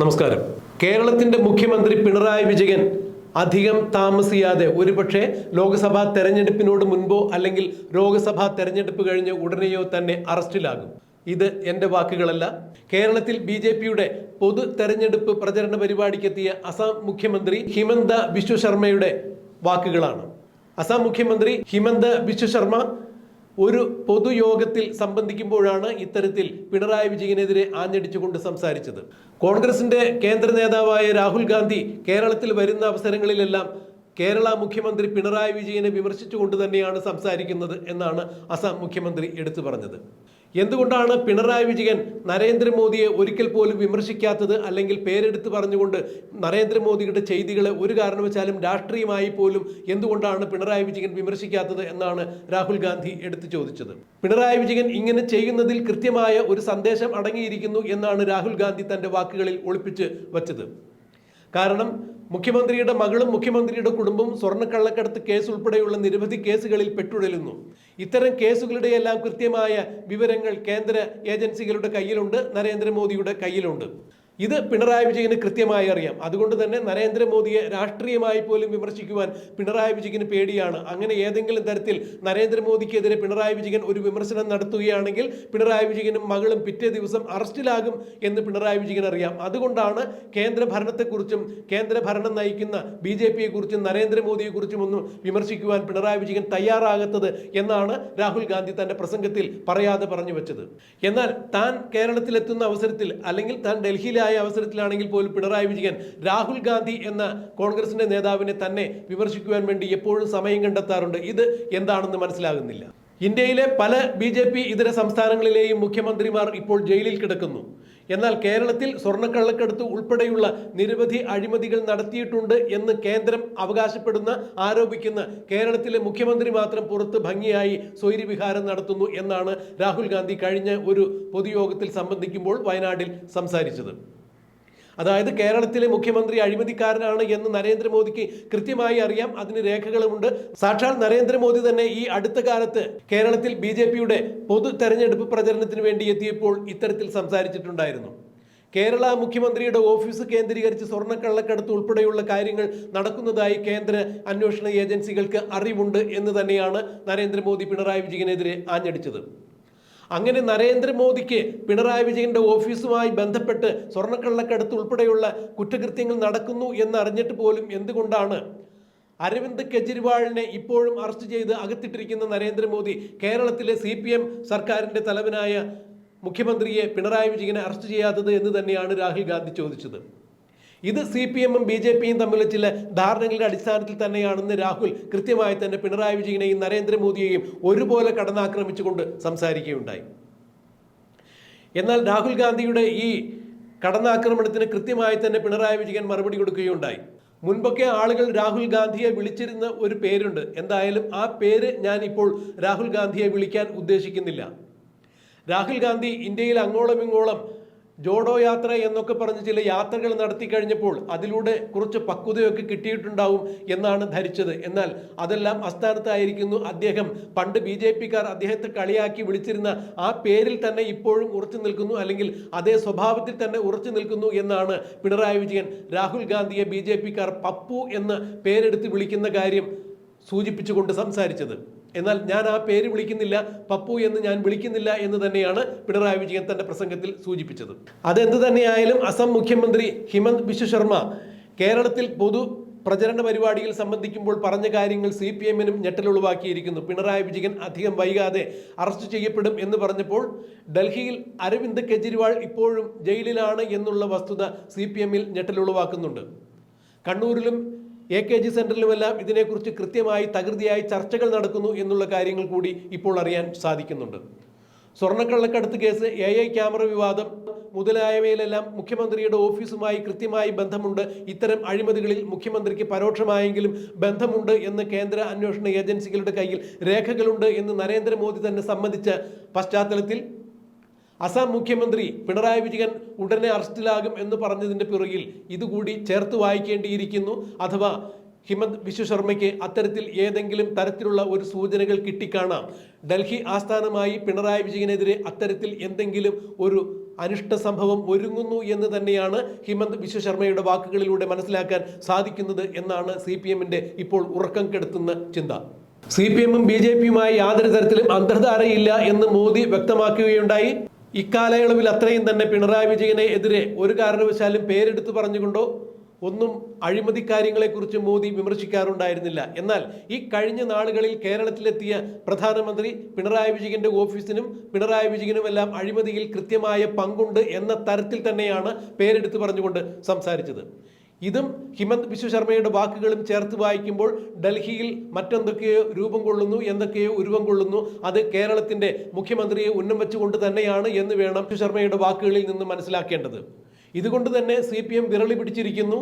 നമസ്കാരം. കേരളത്തിന്റെ മുഖ്യമന്ത്രി പിണറായി വിജയൻ അധികം താമസിയാതെ ഒരുപക്ഷെ ലോക്സഭാ തെരഞ്ഞെടുപ്പിനോട് മുൻപോ അല്ലെങ്കിൽ ലോക്സഭാ തെരഞ്ഞെടുപ്പ് കഴിഞ്ഞ് ഉടനെയോ തന്നെ അറസ്റ്റിലാകും. ഇത് എന്റെ വാക്കുകളല്ല. കേരളത്തിൽ ബി ജെ പിയുടെ പൊതു തെരഞ്ഞെടുപ്പ് പ്രചരണ പരിപാടിക്കെത്തിയ അസം മുഖ്യമന്ത്രി ഹിമന്ത ബിശ്വ ശർമ്മയുടെ വാക്കുകളാണ്. അസം മുഖ്യമന്ത്രി ഹിമന്ത ബിശ്വ ശർമ്മ ഒരു പൊതുയോഗത്തിൽ സംബന്ധിക്കുമ്പോഴാണ് ഇത്തരത്തിൽ പിണറായി വിജയനെതിരെ ആഞ്ഞടിച്ചുകൊണ്ട് സംസാരിച്ചത്. കോൺഗ്രസിന്റെ കേന്ദ്ര നേതാവായ രാഹുൽ ഗാന്ധി കേരളത്തിൽ വരുന്ന അവസരങ്ങളിലെല്ലാം കേരള മുഖ്യമന്ത്രി പിണറായി വിജയനെ വിമർശിച്ചുകൊണ്ട് തന്നെയാണ് സംസാരിക്കുന്നത് എന്നാണ് അസം മുഖ്യമന്ത്രി എടുത്തു പറഞ്ഞത്. എന്തുകൊണ്ടാണ് പിണറായി വിജയൻ നരേന്ദ്രമോദിയെ ഒരിക്കൽ പോലും വിമർശിക്കാത്തത് അല്ലെങ്കിൽ പേരെടുത്ത് പറഞ്ഞുകൊണ്ട് നരേന്ദ്രമോദിയുടെ ചെയ്തികളെ ഒരു കാരണവശാലും രാഷ്ട്രീയമായി പോലും എന്തുകൊണ്ടാണ് പിണറായി വിജയൻ വിമർശിക്കാത്തത് എന്നാണ് രാഹുൽ ഗാന്ധി എടുത്തു ചോദിച്ചത്. പിണറായി വിജയൻ ഇങ്ങനെ ചെയ്യുന്നതിൽ കൃത്യമായ ഒരു സന്ദേശം അടങ്ങിയിരിക്കുന്നു എന്നാണ് രാഹുൽ ഗാന്ധി തന്റെ വാക്കുകളിൽ ഒളിപ്പിച്ച് വച്ചത്. കാരണം മുഖ്യമന്ത്രിയുടെ മകളും മുഖ്യമന്ത്രിയുടെ കുടുംബവും സ്വർണക്കള്ളക്കടത്ത് കേസ് ഉൾപ്പെടെയുള്ള നിരവധി കേസുകളിൽ പെട്ടുഴലുന്നു. ഇത്തരം കേസുകളുടെയെല്ലാം കൃത്യമായ വിവരങ്ങൾ കേന്ദ്ര ഏജൻസികളുടെ കയ്യിലുണ്ട് നരേന്ദ്രമോദിയുടെ കയ്യിലുണ്ട്. ഇത് പിണറായി വിജയന് കൃത്യമായി അറിയാം. അതുകൊണ്ട് തന്നെ നരേന്ദ്രമോദിയെ രാഷ്ട്രീയമായി പോലും വിമർശിക്കുവാൻ പിണറായി വിജയന് പേടിയാണ്. അങ്ങനെ ഏതെങ്കിലും തരത്തിൽ നരേന്ദ്രമോദിക്കെതിരെ പിണറായി വിജയൻ ഒരു വിമർശനം നടത്തുകയാണെങ്കിൽ പിണറായി വിജയനും മകളും പിറ്റേ ദിവസം അറസ്റ്റിലാകും എന്ന് പിണറായി വിജയൻ അറിയാം. അതുകൊണ്ടാണ് കേന്ദ്ര ഭരണത്തെക്കുറിച്ചും കേന്ദ്ര ഭരണം നയിക്കുന്ന ബി ജെ പിയെക്കുറിച്ചും നരേന്ദ്രമോദിയെക്കുറിച്ചും ഒന്നും വിമർശിക്കുവാൻ പിണറായി വിജയൻ തയ്യാറാകത്തത് എന്നാണ് രാഹുൽ ഗാന്ധി തന്റെ പ്രസംഗത്തിൽ പറയാതെ പറഞ്ഞു വെച്ചത്. എന്നാൽ താൻ കേരളത്തിലെത്തുന്ന അവസരത്തിൽ അല്ലെങ്കിൽ താൻ ഡൽഹിയിലായ അവസരത്തിലാണെങ്കിൽ പോലും പിണറായി വിജയൻ രാഹുൽ ഗാന്ധി എന്ന കോൺഗ്രസിന്റെ നേതാവിനെ തന്നെ വിമർശിക്കുവാൻ വേണ്ടി എപ്പോഴും സമയം കണ്ടെത്താറുണ്ട്. ഇത് എന്താണെന്ന് മനസ്സിലാകുന്നില്ല. ഇന്ത്യയിലെ പല ബി ജെ പി ഇതര സംസ്ഥാനങ്ങളിലെയും മുഖ്യമന്ത്രിമാർ ഇപ്പോൾ ജയിലിൽ കിടക്കുന്നു. എന്നാൽ കേരളത്തിൽ സ്വർണക്കള്ളക്കടത്ത് ഉൾപ്പെടെയുള്ള നിരവധി അഴിമതികൾ നടത്തിയിട്ടുണ്ട് എന്ന് കേന്ദ്രം അവകാശപ്പെടുന്ന ആരോപിക്കുന്ന കേരളത്തിലെ മുഖ്യമന്ത്രി മാത്രം പുറത്ത് ഭംഗിയായി സ്വൈര്യവിഹാരം നടത്തുന്നു എന്നാണ് രാഹുൽ ഗാന്ധി കഴിഞ്ഞ ഒരു പൊതുയോഗത്തിൽ സംബന്ധിക്കുമ്പോൾ വയനാട്ടിൽ സംസാരിച്ചത്. അതായത് കേരളത്തിലെ മുഖ്യമന്ത്രി അഴിമതിക്കാരനാണ് എന്ന് നരേന്ദ്രമോദിക്ക് കൃത്യമായി അറിയാം. അതിന് രേഖകളുമുണ്ട്. സാക്ഷാൽ നരേന്ദ്രമോദി തന്നെ ഈ അടുത്ത കാലത്ത് കേരളത്തിൽ ബി ജെ പിയുടെ പൊതു തെരഞ്ഞെടുപ്പ് പ്രചരണത്തിന് വേണ്ടി എത്തിയപ്പോൾ ഇത്തരത്തിൽ സംസാരിച്ചിട്ടുണ്ടായിരുന്നു. കേരള മുഖ്യമന്ത്രിയുടെ ഓഫീസ് കേന്ദ്രീകരിച്ച് സ്വർണക്കള്ളക്കടത്ത് ഉൾപ്പെടെയുള്ള കാര്യങ്ങൾ നടക്കുന്നതായി കേന്ദ്ര അന്വേഷണ ഏജൻസികൾക്ക് അറിവുണ്ട് എന്ന് തന്നെയാണ് നരേന്ദ്രമോദി പിണറായി വിജയനെതിരെ ആഞ്ഞടിച്ചത്. അങ്ങനെ നരേന്ദ്രമോദിക്ക് പിണറായി വിജയന്റെ ഓഫീസുമായി ബന്ധപ്പെട്ട് സ്വർണക്കള്ളക്കടത്ത് ഉൾപ്പെടെയുള്ള കുറ്റകൃത്യങ്ങൾ നടക്കുന്നു എന്നറിഞ്ഞിട്ട് പോലും എന്തുകൊണ്ടാണ്? അരവിന്ദ് കെജ്രിവാളിനെ ഇപ്പോഴും അറസ്റ്റ് ചെയ്ത് അകത്തിട്ടിരിക്കുന്ന നരേന്ദ്രമോദി കേരളത്തിലെ സി പി എം സർക്കാരിന്റെ തലവനായ മുഖ്യമന്ത്രിയെ പിണറായി വിജയനെ അറസ്റ്റ് ചെയ്യാത്തത് എന്ന് തന്നെയാണ് രാഹുൽ ഗാന്ധി ചോദിച്ചത്. ഇത് സി പി എമ്മും ബി ജെ പിയും തമ്മിൽ ചില ധാരണകളുടെ അടിസ്ഥാനത്തിൽ തന്നെയാണെന്ന് രാഹുൽ കൃത്യമായി തന്നെ പിണറായി വിജയനെയും നരേന്ദ്രമോദിയെയും ഒരുപോലെ കടന്നാക്രമിച്ചുകൊണ്ട് സംസാരിക്കുകയുണ്ടായി. എന്നാൽ രാഹുൽ ഗാന്ധിയുടെ ഈ കടന്നാക്രമണത്തിന് കൃത്യമായി തന്നെ പിണറായി വിജയൻ മറുപടി കൊടുക്കുകയുണ്ടായി. മുൻപൊക്കെ ആളുകൾ രാഹുൽ ഗാന്ധിയെ വിളിച്ചിരുന്ന ഒരു പേരുണ്ട്. എന്തായാലും ആ പേര് ഞാൻ ഇപ്പോൾ രാഹുൽ ഗാന്ധിയെ വിളിക്കാൻ ഉദ്ദേശിക്കുന്നില്ല. രാഹുൽ ഗാന്ധി ഇന്ത്യയിൽ അങ്ങോളം ഇങ്ങോളം ജോഡോ യാത്ര എന്നൊക്കെ പറഞ്ഞ് ചില യാത്രകൾ നടത്തി കഴിഞ്ഞപ്പോൾ അതിലൂടെ കുറച്ച് പക്വതയൊക്കെ കിട്ടിയിട്ടുണ്ടാവും എന്നാണ് ധരിച്ചത്. എന്നാൽ അതെല്ലാം അസ്ഥാനത്തായിരിക്കുന്നു അദ്ദേഹം പണ്ട് ബി ജെ പിക്കാർ അദ്ദേഹത്തെ കളിയാക്കി വിളിച്ചിരുന്ന ആ പേരിൽ തന്നെ ഇപ്പോഴും ഉറച്ചു നിൽക്കുന്നു അല്ലെങ്കിൽ അതേ സ്വഭാവത്തിൽ തന്നെ ഉറച്ചു നിൽക്കുന്നു എന്നാണ് പിണറായി വിജയൻ രാഹുൽ ഗാന്ധിയെ ബി ജെ പിക്കാർ പപ്പു എന്ന് പേരെടുത്ത് വിളിക്കുന്ന കാര്യം സൂചിപ്പിച്ചുകൊണ്ട് സംസാരിച്ചത്. എന്നാൽ ഞാൻ ആ പേര് വിളിക്കുന്നില്ല പപ്പു എന്ന് ഞാൻ വിളിക്കുന്നില്ല എന്ന് തന്നെയാണ് പിണറായി വിജയൻ തന്റെ പ്രസംഗത്തിൽ സൂചിപ്പിച്ചത്. അതെന്ത് തന്നെയായാലും അസം മുഖ്യമന്ത്രി ഹിമന്ത് ബിശ്വ ശർമ്മ കേരളത്തിൽ പൊതു പ്രചരണ പരിപാടിയിൽ സംബന്ധിക്കുമ്പോൾ പറഞ്ഞ കാര്യങ്ങൾ സി പി എമ്മിനും ഞെട്ടലുളവാക്കിയിരിക്കുന്നു പിണറായി വിജയൻ അധികം വൈകാതെ അറസ്റ്റ് ചെയ്യപ്പെടും എന്ന് പറഞ്ഞപ്പോൾ ഡൽഹിയിൽ അരവിന്ദ് കെജ്രിവാൾ ഇപ്പോഴും ജയിലിലാണ് എന്നുള്ള വസ്തുത സി പി എമ്മിൽ ഞെട്ടലുളവാക്കുന്നുണ്ട് കണ്ണൂരിലും എ കെ ജി സെന്ററിലുമെല്ലാം ഇതിനെക്കുറിച്ച് കൃത്യമായി തകൃതിയായി ചർച്ചകൾ നടക്കുന്നു എന്നുള്ള കാര്യങ്ങൾ കൂടി ഇപ്പോൾ അറിയാൻ സാധിക്കുന്നുണ്ട്. സ്വർണക്കള്ളക്കടത്ത് കേസ് എ ഐ ക്യാമറ വിവാദം മുതലായവയിലെല്ലാം മുഖ്യമന്ത്രിയുടെ ഓഫീസുമായി കൃത്യമായി ബന്ധമുണ്ട്. ഇത്തരം അഴിമതികളിൽ മുഖ്യമന്ത്രിക്ക് പരോക്ഷമായെങ്കിലും ബന്ധമുണ്ട് എന്ന് കേന്ദ്ര അന്വേഷണ ഏജൻസികളുടെ കയ്യിൽ രേഖകളുണ്ട് എന്ന് നരേന്ദ്രമോദി തന്നെ സമ്മതിച്ച പശ്ചാത്തലത്തിൽ അസം മുഖ്യമന്ത്രി പിണറായി വിജയൻ ഉടനെ അറസ്റ്റിലാകും എന്ന് പറഞ്ഞതിന്റെ പിറകിൽ ഇതുകൂടി ചേർത്ത് വായിക്കേണ്ടിയിരിക്കുന്നു. അഥവാ ഹിമന്ത് വിശ്വശർമ്മയ്ക്ക് അത്തരത്തിൽ ഏതെങ്കിലും തരത്തിലുള്ള ഒരു സൂചനകൾ കിട്ടിക്കാണാം. ഡൽഹി ആസ്ഥാനമായി പിണറായി വിജയനെതിരെ അത്തരത്തിൽ എന്തെങ്കിലും ഒരു അനിഷ്ട സംഭവം ഒരുങ്ങുന്നു എന്ന് തന്നെയാണ് ഹിമന്ത് വിശ്വശർമ്മയുടെ വാക്കുകളിലൂടെ മനസ്സിലാക്കാൻ സാധിക്കുന്നത് എന്നാണ് സി പി എമ്മിന്റെ ഇപ്പോൾ ഉറക്കം കെടുത്തുന്ന ചിന്ത. സി പി എമ്മും ബി ജെ പിയുമായി യാതൊരു തരത്തിലും അന്തർധാരയില്ല എന്ന് മോദി വ്യക്തമാക്കുകയുണ്ടായി. ഇക്കാലയളവിൽ അത്രയും തന്നെ പിണറായി വിജയനെ എതിരെ ഒരു കാരണവശാലും പേരെടുത്ത് പറഞ്ഞുകൊണ്ടോ ഒന്നും അഴിമതി കാര്യങ്ങളെക്കുറിച്ച് മോദി വിമർശിക്കാറുണ്ടായിരുന്നില്ല. എന്നാൽ ഈ കഴിഞ്ഞ നാളുകളിൽ കേരളത്തിലെത്തിയ പ്രധാനമന്ത്രി പിണറായി വിജയന്റെ ഓഫീസിനും പിണറായി വിജയനുമെല്ലാം അഴിമതിയിൽ കൃത്യമായ പങ്കുണ്ട് എന്ന തരത്തിൽ തന്നെയാണ് പേരെടുത്ത് പറഞ്ഞുകൊണ്ട് സംസാരിച്ചത്. ഇതും ഹിമന്ത് ബിശ്വ ശർമ്മയുടെ വാക്കുകളും ചേർത്ത് വായിക്കുമ്പോൾ ഡൽഹിയിൽ മറ്റെന്തൊക്കെയോ രൂപം കൊള്ളുന്നു എന്തൊക്കെയോ ഉരുവം കൊള്ളുന്നു. അത് കേരളത്തിന്റെ മുഖ്യമന്ത്രിയെ ഉന്നം വെച്ചുകൊണ്ട് തന്നെയാണ് എന്ന് വേണം ബിശ്വ ശർമ്മയുടെ വാക്കുകളിൽ നിന്ന് മനസ്സിലാക്കേണ്ടത്. ഇതുകൊണ്ട് തന്നെ സി പി എം വിരളി പിടിച്ചിരിക്കുന്നു.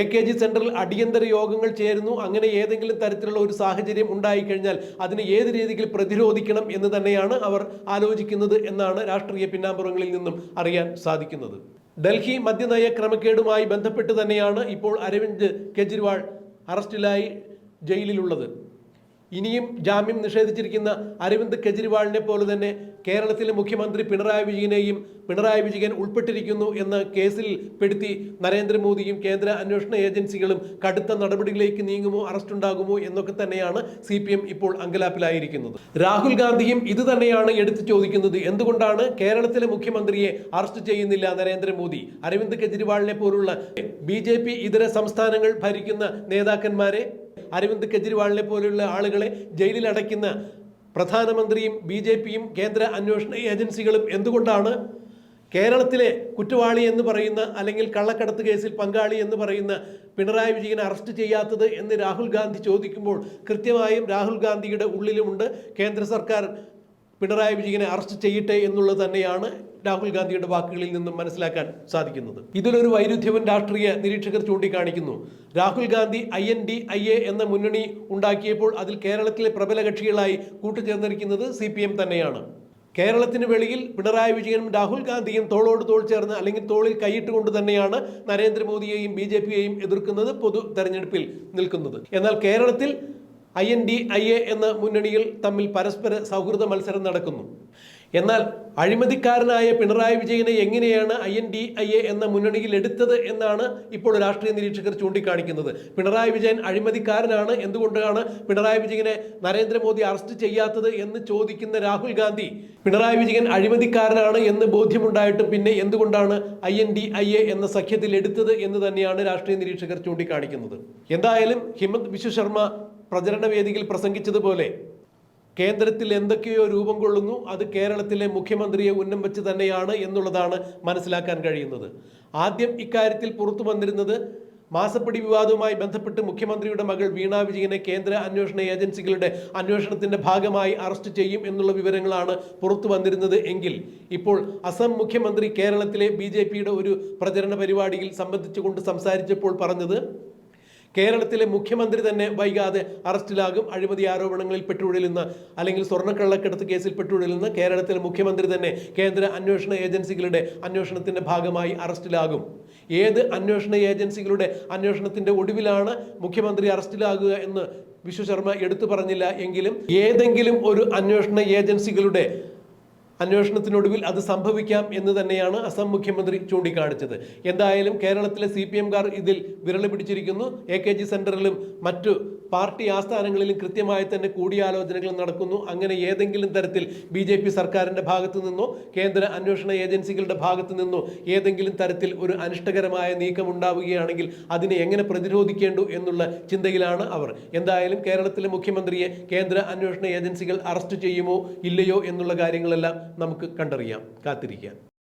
എ കെ ജി സെന്ററിൽ അടിയന്തര യോഗങ്ങൾ ചേരുന്നു. അങ്ങനെ ഏതെങ്കിലും തരത്തിലുള്ള ഒരു സാഹചര്യം ഉണ്ടായിക്കഴിഞ്ഞാൽ അതിനെ ഏത് രീതിയിൽ പ്രതിരോധിക്കണം എന്ന് തന്നെയാണ് അവർ ആലോചിക്കുന്നത് എന്നാണ് രാഷ്ട്രീയ പിന്നാമ്പുറങ്ങളിൽ നിന്നും അറിയാൻ സാധിക്കുന്നത്. ഡൽഹി മദ്യനയ ക്രമക്കേടുമായി ബന്ധപ്പെട്ട് തന്നെയാണ് ഇപ്പോൾ അരവിന്ദ് കെജ്രിവാൾ അറസ്റ്റിലായി ജയിലിലുള്ളത്. ഇനിയും ജാമ്യം നിഷേധിച്ചിരിക്കുന്ന അരവിന്ദ് കെജ്രിവാളിനെ പോലെ തന്നെ കേരളത്തിലെ മുഖ്യമന്ത്രി പിണറായി വിജയനെയും പിണറായി വിജയൻ ഉൾപ്പെട്ടിരിക്കുന്നു എന്ന കേസിൽ പെടുത്തി നരേന്ദ്രമോദിയും കേന്ദ്ര അന്വേഷണ ഏജൻസികളും കടുത്ത നടപടികളിലേക്ക് നീങ്ങുമോ അറസ്റ്റ് ഉണ്ടാകുമോ എന്നൊക്കെ തന്നെയാണ് സി ഇപ്പോൾ അങ്കലാപ്പിലായിരിക്കുന്നത്. രാഹുൽ ഗാന്ധിയും ഇത് തന്നെയാണ് എടുത്തു ചോദിക്കുന്നത്. എന്തുകൊണ്ടാണ് കേരളത്തിലെ മുഖ്യമന്ത്രിയെ അറസ്റ്റ് ചെയ്യുന്നില്ല നരേന്ദ്രമോദി? അരവിന്ദ് കെജ്രിവാളിനെ പോലുള്ള ബി ഇതര സംസ്ഥാനങ്ങൾ ഭരിക്കുന്ന നേതാക്കന്മാരെ അരവിന്ദ് കെജ്രിവാളിനെ പോലെയുള്ള ആളുകളെ ജയിലിൽ അടയ്ക്കുന്ന പ്രധാനമന്ത്രിയും ബി ജെ പിയും കേന്ദ്ര അന്വേഷണ ഏജൻസികളും എന്തുകൊണ്ടാണ് കേരളത്തിലെ കുറ്റവാളി എന്ന് പറയുന്ന അല്ലെങ്കിൽ കള്ളക്കടത്ത് കേസിൽ പങ്കാളി എന്ന് പറയുന്ന പിണറായി വിജയനെ അറസ്റ്റ് ചെയ്യാത്തത് എന്ന് രാഹുൽ ഗാന്ധി ചോദിക്കുമ്പോൾ കൃത്യമായും രാഹുൽ ഗാന്ധിയുടെ ഉള്ളിലുമുണ്ട്. കേന്ദ്ര സർക്കാർ പിണറായി വിജയനെ അറസ്റ്റ് ചെയ്യട്ടെ എന്നുള്ളത് തന്നെയാണ് രാഹുൽ ഗാന്ധിയുടെ വാക്കുകളിൽ നിന്നും മനസ്സിലാക്കാൻ സാധിക്കുന്നത്. ഇതിലൊരു വൈരുദ്ധ്യവും രാഷ്ട്രീയ നിരീക്ഷകർ ചൂണ്ടിക്കാണിക്കുന്നു. Rahul Gandhi I N D I A എന്ന മുന്നണി ഉണ്ടാക്കിയപ്പോൾ അതിൽ കേരളത്തിലെ പ്രബല കക്ഷികളായി കൂട്ടുചേർന്നിരിക്കുന്നത് സി പി എം തന്നെയാണ്. കേരളത്തിന് വെളിയിൽ പിണറായി വിജയനും രാഹുൽ ഗാന്ധിയും തോളോട് തോൾ ചേർന്ന് അല്ലെങ്കിൽ തോളിൽ കൈയിട്ടുകൊണ്ട് തന്നെയാണ് നരേന്ദ്രമോദിയെയും ബി ജെ പിയെയും എതിർക്കുന്നത് പൊതു തെരഞ്ഞെടുപ്പിൽ നിൽക്കുന്നത്. എന്നാൽ കേരളത്തിൽ I N D I A എന്ന മുന്നണിയിൽ തമ്മിൽ പരസ്പര സൗഹൃദ മത്സരം നടക്കുന്നു. എന്നാൽ അഴിമതിക്കാരനായ പിണറായി വിജയനെ എങ്ങനെയാണ് I N D I A എന്ന മുന്നണിയിൽ എടുത്തത് എന്നാണ് ഇപ്പോൾ രാഷ്ട്രീയ നിരീക്ഷകർ ചൂണ്ടിക്കാണിക്കുന്നത്. പിണറായി വിജയൻ അഴിമതിക്കാരനാണ് എന്തുകൊണ്ടാണ് പിണറായി വിജയനെ നരേന്ദ്രമോദി അറസ്റ്റ് ചെയ്യാത്തത് എന്ന് ചോദിക്കുന്ന രാഹുൽ ഗാന്ധി? പിണറായി വിജയൻ അഴിമതിക്കാരനാണ് എന്ന് ബോധ്യമുണ്ടായിട്ടും പിന്നെ എന്തുകൊണ്ടാണ് I N D I A എന്ന സഖ്യത്തിൽ എടുത്തത് എന്ന് തന്നെയാണ് രാഷ്ട്രീയ നിരീക്ഷകർ ചൂണ്ടിക്കാണിക്കുന്നത്. എന്തായാലും ഹിമന്ത് ബിശ്വ ശർമ്മ പ്രചരണ വേദിയിൽ പ്രസംഗിച്ചതുപോലെ കേന്ദ്രത്തിൽ എന്തൊക്കെയോ രൂപം കൊള്ളുന്നു അത് കേരളത്തിലെ മുഖ്യമന്ത്രിയെ ഉന്നം വെച്ച് തന്നെയാണ് എന്നുള്ളതാണ് മനസ്സിലാക്കാൻ കഴിയുന്നത്. ആദ്യം ഇക്കാര്യത്തിൽ പുറത്തു വന്നിരുന്നത് മാസപ്പടി വിവാദവുമായി ബന്ധപ്പെട്ട് മുഖ്യമന്ത്രിയുടെ മകൾ വീണ വിജയനെ കേന്ദ്ര അന്വേഷണ ഏജൻസികളുടെ അന്വേഷണത്തിന്റെ ഭാഗമായി അറസ്റ്റ് ചെയ്യും എന്നുള്ള വിവരങ്ങളാണ് പുറത്തു വന്നിരുന്നത് എങ്കിൽ ഇപ്പോൾ അസം മുഖ്യമന്ത്രി കേരളത്തിലെ ബി ഒരു പ്രചരണ പരിപാടിയിൽ സംബന്ധിച്ചുകൊണ്ട് സംസാരിച്ചപ്പോൾ പറഞ്ഞത് കേരളത്തിലെ മുഖ്യമന്ത്രി തന്നെ വൈകാതെ അറസ്റ്റിലാകും. അഴിമതി ആരോപണങ്ങളിൽ പെട്ടുഴലുന്ന അല്ലെങ്കിൽ സ്വർണക്കള്ളക്കടത്ത് കേസിൽ പെട്ടുഴലുന്ന കേരളത്തിലെ മുഖ്യമന്ത്രി തന്നെ കേന്ദ്ര അന്വേഷണ ഏജൻസികളുടെ അന്വേഷണത്തിന്റെ ഭാഗമായി അറസ്റ്റിലാകും. ഏത് അന്വേഷണ ഏജൻസികളുടെ അന്വേഷണത്തിന്റെ ഒടുവിലാണ് മുഖ്യമന്ത്രി അറസ്റ്റിലാകുക എന്ന് വിശ്വശർമ്മ എടുത്തു പറഞ്ഞില്ല എങ്കിലും ഏതെങ്കിലും ഒരു അന്വേഷണ ഏജൻസികളുടെ അന്വേഷണത്തിനൊടുവിൽ അത് സംഭവിക്കാം എന്ന് തന്നെയാണ് അസം മുഖ്യമന്ത്രി ചൂണ്ടിക്കാണിച്ചത്. എന്തായാലും കേരളത്തിലെ സി പി എംകാർ ഇതിൽ വിരൽ പിടിച്ചിരിക്കുന്നു. എ കെ ജി സെന്ററിലും മറ്റു പാർട്ടി ആസ്ഥാനങ്ങളിലും കൃത്യമായി തന്നെ കൂടിയാലോചനകൾ നടക്കുന്നു. അങ്ങനെ ഏതെങ്കിലും തരത്തിൽ ബി ജെ പി സർക്കാരിന്റെ ഭാഗത്തു നിന്നോ കേന്ദ്ര അന്വേഷണ ഏജൻസികളുടെ ഭാഗത്തു നിന്നോ ഏതെങ്കിലും തരത്തിൽ ഒരു അനിഷ്ടകരമായ നീക്കം ഉണ്ടാവുകയാണെങ്കിൽ അതിനെ എങ്ങനെ പ്രതിരോധിക്കേണ്ടു എന്നുള്ള ചിന്തയിലാണ് അവർ. എന്തായാലും കേരളത്തിലെ മുഖ്യമന്ത്രിയെ കേന്ദ്ര അന്വേഷണ ഏജൻസികൾ അറസ്റ്റ് ചെയ്യുമോ ഇല്ലയോ എന്നുള്ള കാര്യങ്ങളെല്ലാം നമുക്ക് കണ്ടറിയാം കാത്തിരിക്കാം.